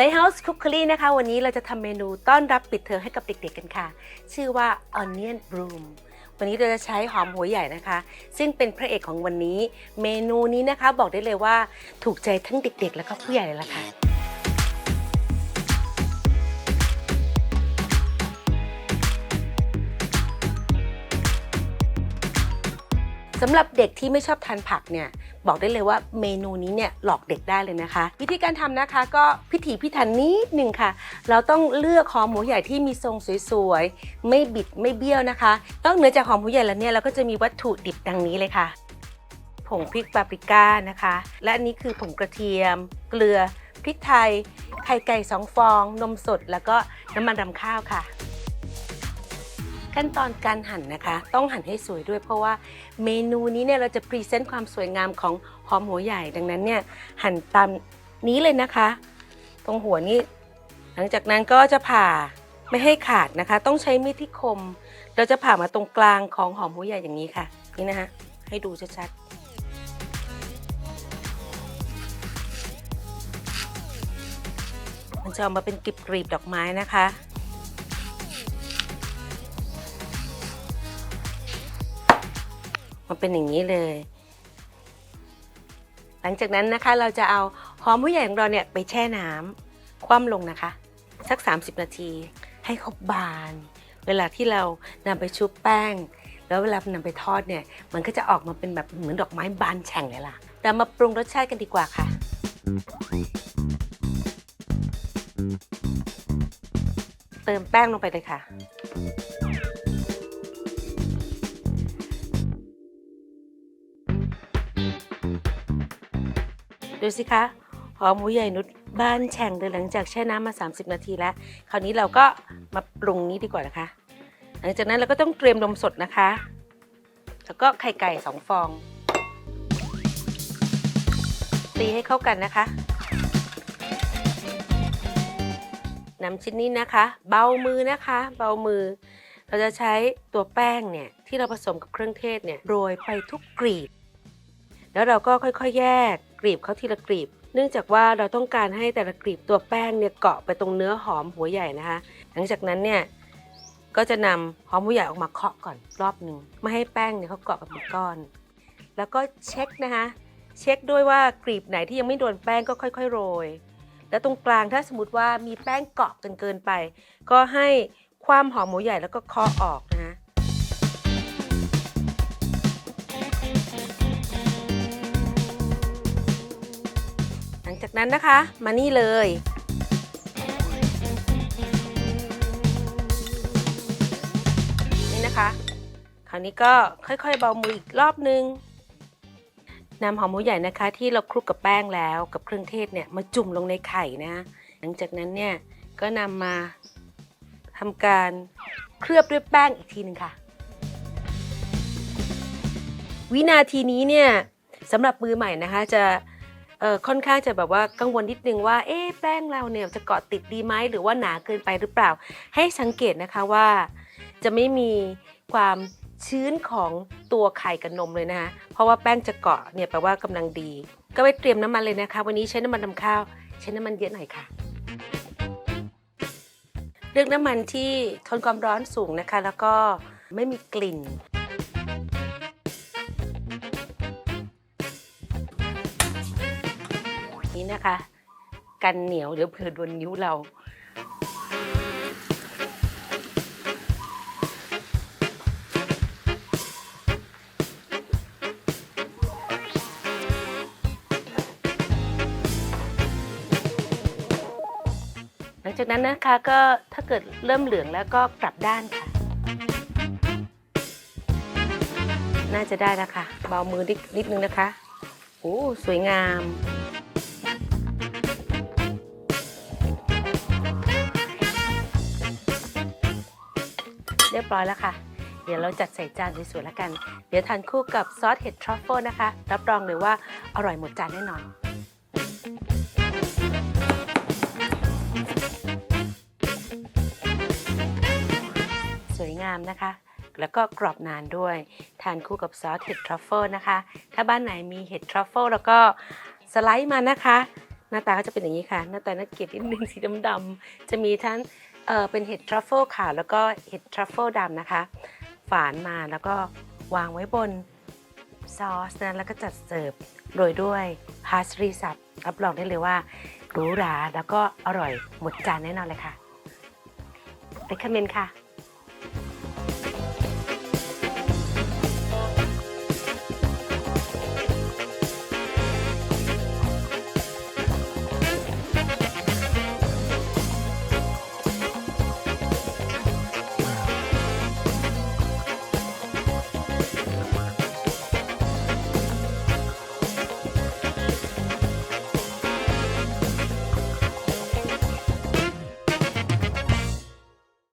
Lighthouse Cookery นะคะ วันนี้เราจะทำเมนูต้อนรับปิดเทอมให้กับเด็กๆกันค่ะ ชื่อว่า Onion Broom วันนี้เราจะใช้หอมหัวใหญ่นะคะ ซึ่งเป็นพระเอกของวันนี้ เมนูนี้นะคะบอกได้เลยว่าถูกใจทั้งเด็กๆ แล้วก็ผู้ใหญ่เลยล่ะค่ะ สำหรับเด็กที่ไม่ชอบทานผักเนี่ยบอกได้เลยว่าเมนูนี้เนี่ยหลอกเด็กได้เลยนะคะ วิธีการทำนะคะก็พิถีพิถันนิดหนึ่งค่ะ เราต้องเลือกหอมหมูใหญ่ที่มีทรงสวยๆ ไม่บิดไม่เบี้ยวนะคะนอกเหนือจากหอมหมูใหญ่แล้วเนี่ยเราก็จะมีวัตถุดิบดังนี้เลยค่ะ ผงพริกปาปริก้านะคะ และอันนี้คือผงกระเทียม เกลือพริกไทยไข่ไก่สองฟอง นมสด แล้วก็น้ำมันรำข้าวค่ะ ขั้นตอนการหั่นนะคะ ต้องหั่นให้สวยด้วย เพราะว่าเมนูนี้เนี่ยเราจะพรีเซนต์ความสวยงามของหอมหัวใหญ่ดังนั้นเนี่ยหั่นตามนี้เลยนะคะ ตรงหัวนี้ หลังจากนั้นก็จะผ่าไม่ให้ขาดนะคะ ต้องใช้มีดที่คม เราจะผ่ามาตรงกลางของหอมหัวใหญ่อย่างนี้ค่ะ นี่นะคะให้ดูชัดๆมันจะออกมาเป็นกลีบๆดอกไม้นะคะ มันเป็นอย่างนี้เลย หลังจากนั้นนะคะเราจะเอาหอมผู้ใหญ่ของเราเนี่ยไปแช่น้ำคว่ำลงนะคะ สัก 30 นาที ให้เขาบาน เวลาที่เรานำไปชุบแป้ง แล้วเวลานำไปทอดเนี่ย มันก็จะออกมาเป็นแบบเหมือนดอกไม้บานแฉ่งเลยล่ะเรามาปรุงรสชาติกันดีกว่าค่ะเติมแป้งลงไปเลยค่ะ ดูสิคะหอมหมูใหญ่นุชบ้านแฉ่งเลยหลังจากแช่น้ำมา 30 นาทีแล้ว คราวนี้เราก็มาปรุงนี้ดีกว่านะคะ หลังจากนั้นเราก็ต้องเตรียมนมสดนะคะ แล้วก็ไข่ไก่สองฟอง ตีให้เข้ากันนะคะนำชิ้นนี้นะคะ เบามือนะคะ เบามือ เราจะใช้ตัวแป้งเนี่ยที่เราผสมกับเครื่องเทศเนี่ยโรยไปทุกกรีบ แล้วเราก็ค่อยๆ แยกกรีบเขาทีละกรีบ เนื่องจากว่าเราต้องการให้แต่ละกรีบตัวแป้งเนี่ยเกาะไปตรงเนื้อหอมหัวใหญ่นะคะ หลังจากนั้นเนี่ยก็จะนำหอมหัวใหญ่ออกมาเคาะก่อนรอบหนึ่งไม่ให้แป้งเนี่ยเขาเกาะกันเป็นก้อน แล้วก็เช็คนะคะ เช็คด้วยว่ากรีบไหนที่ยังไม่โดนแป้งก็ค่อย ๆ โรย แล้วตรงกลางถ้าสมมติว่ามีแป้งเกาะจนเกินไป ก็ให้ความหอมหมูใหญ่แล้วก็เคาะออกนะ จากนั้นนะคะ มานี่เลย นี่นะคะ คราวนี้ก็ค่อยๆเบามืออีกรอบนึงนำหอมหมูใหญ่นะคะ ที่เราคลุกกับแป้งแล้วกับเครื่องเทศเนี่ยมาจุ่มลงในไข่นะ หลังจากนั้นเนี่ยก็นำมาทำการเคลือบด้วยแป้งอีกทีหนึ่งค่ะ วินาทีนี้เนี่ยสำหรับมือใหม่นะคะจะ ค่อนข้างจะแบบว่ากังวลนิดนึงว่าเอ๊ะแป้งเราเนี่ยจะเกาะติดดีไหมหรือว่าหนาเกินไปหรือเปล่า ให้สังเกตนะคะว่า จะไม่มีความชื้นของตัวไข่กับนมเลยนะคะเพราะว่าแป้งจะเกาะเนี่ยแปลว่ากำลังดี ก็ไปเตรียมน้ำมันเลยนะคะ วันนี้ใช้น้ำมันทำข้าวใช้น้ำมันเยอะหน่อยค่ะเลือกน้ำมันที่ทนความร้อนสูงนะคะ แล้วก็ไม่มีกลิ่น นะคะ กันเหนียวเดี๋ยวเผื่อโดนนิ้วเรา หลังจากนั้นนะคะก็ถ้าเกิดเริ่มเหลืองแล้วก็กลับด้านค่ะ น่าจะได้แล้วค่ะเบามือนิดนิดนึงนะคะโอ้สวยงาม รียบร้อยแล้วค่ะ เดี๋ยวเราจัดใส่จานสวยๆแล้วกัน เดี๋ยวทานคู่กับซอสเห็ดทรัฟเฟิลนะคะ รับรองเลยว่าอร่อยหมดจานแน่นอนสวยงามนะคะ แล้วก็กรอบนานด้วย ทานคู่กับซอสเห็ดทรัฟเฟิลนะคะ ถ้าบ้านไหนมีเห็ดทรัฟเฟิลแล้วก็สไลด์มานะคะ หน้าตาก็จะเป็นอย่างนี้ค่ะ หน้าตาน่าเกลียดนิดนึงสีดำๆจะมีทั้ง เออเป็นเห็ดทรัฟเฟิลขาวแล้วก็เห็ดทรัฟเฟิลดำนะคะ ฝานมาแล้วก็วางไว้บนซอสนะแล้วก็จัดเสิร์ฟโรยด้วยพาสรีสับรับรองได้เลยว่าหรูหราแล้วก็อร่อยหมดจานแน่นอนเลยค่ะไปคอมเมนต์ค่ะ